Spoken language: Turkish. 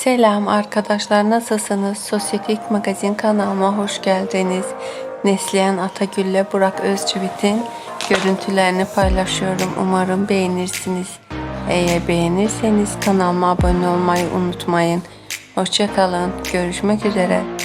Selam arkadaşlar nasılsınız? Sosyetik Magazin kanalıma hoş geldiniz. Neslihan Atagül'le Burak Özçivit'in görüntülerini paylaşıyorum. Umarım beğenirsiniz. Eğer beğenirseniz kanalıma abone olmayı unutmayın. Hoşçakalın. Görüşmek üzere.